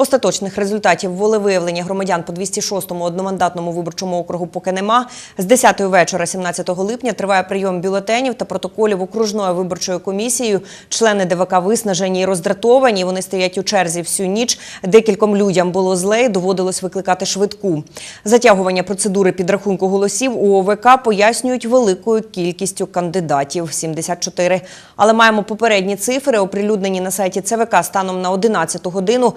Остаточних результатів волевиявлення громадян по 206-му одномандатному виборчому округу поки нема. З 10 вечора 17 липня триває прийом бюлетенів та протоколів окружною виборчою комісією. Члени ДВК виснажені і роздратовані. Вони стоять у черзі всю ніч. Декільком людям було зле і доводилось викликати швидку. Затягування процедури підрахунку голосів у ОВК пояснюють великою кількістю кандидатів 74. Але маємо попередні цифри, оприлюднені на сайті ЦВК станом на 11 годину.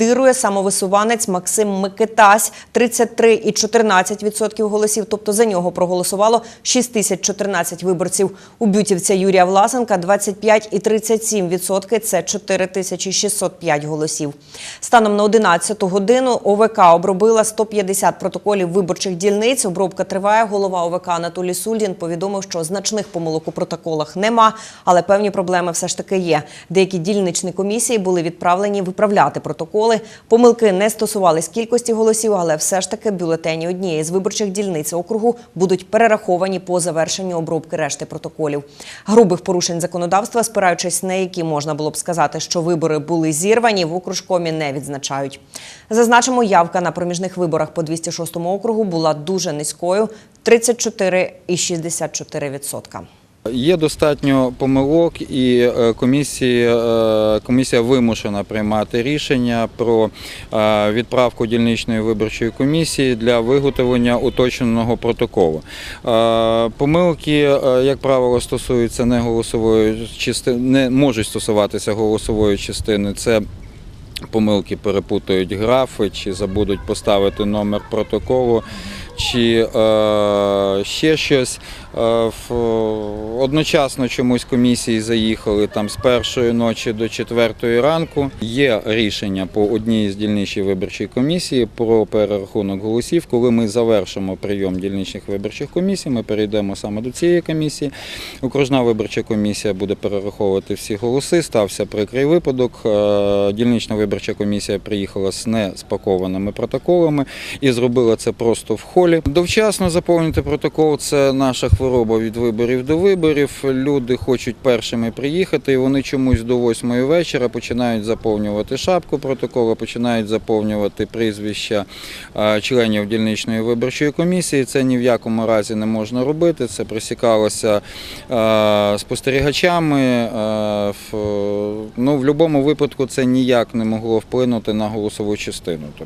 Лідирує самовисуванець Максим Микитась 33,14% голосів. Тобто за нього проголосувало 6014 виборців. У бютівця Юрія Власенка 25,37% – це 4605 голосів. Станом на 11 годину ОВК обробила 150 протоколів виборчих дільниць. Обробка триває. Голова ОВК Анатолій Сульдін повідомив, що значних помилок у протоколах нема, але певні проблеми все ж таки є. Деякі дільничні комісії були відправлені виправляти протоколи. Помилки не стосувались кількості голосів, але все ж таки бюлетені однієї з виборчих дільниць округу будуть перераховані по завершенню обробки решти протоколів. Грубих порушень законодавства, спираючись на які можна було б сказати, що вибори були зірвані, в окружкомі не відзначають. Зазначимо, явка на проміжних виборах по 206 округу була дуже низькою 34,64%. Є достатньо помилок, і е, комісії, е, комісія вимушена приймати рішення про е, відправку дільничної виборчої комісії для виготовлення уточненого протоколу. Помилки, як правило, стосуються не голосової частини, не можуть стосуватися голосової частини. Це помилки перепутають графи, чи забудуть поставити номер протоколу, чи ще щось. Е, в- одночасно чомусь комісії заїхали там з першої ночі до четвертої ранку. Є рішення по одній з дільничій виборчій комісії про перерахунок голосів. Коли ми завершимо прийом дільничних виборчих комісій, ми перейдемо саме до цієї комісії. Окружна виборча комісія буде перераховувати всі голоси. Стався прикрий випадок. Е, Дільнична виборча комісія приїхала з неспакованими протоколами і зробила це просто в холі. Довчасно заповнити протокол це наша хвороба від виборів до виборів. Люди хочуть першими приїхати, і вони чомусь до восьмої вечора починають заповнювати шапку протоколу, починають заповнювати прізвища членів дільничної виборчої комісії. Це ні в якому разі не можна робити. Це присікалося спостерігачами. Ну, в будь-якому випадку це ніяк не могло вплинути на голосову частину.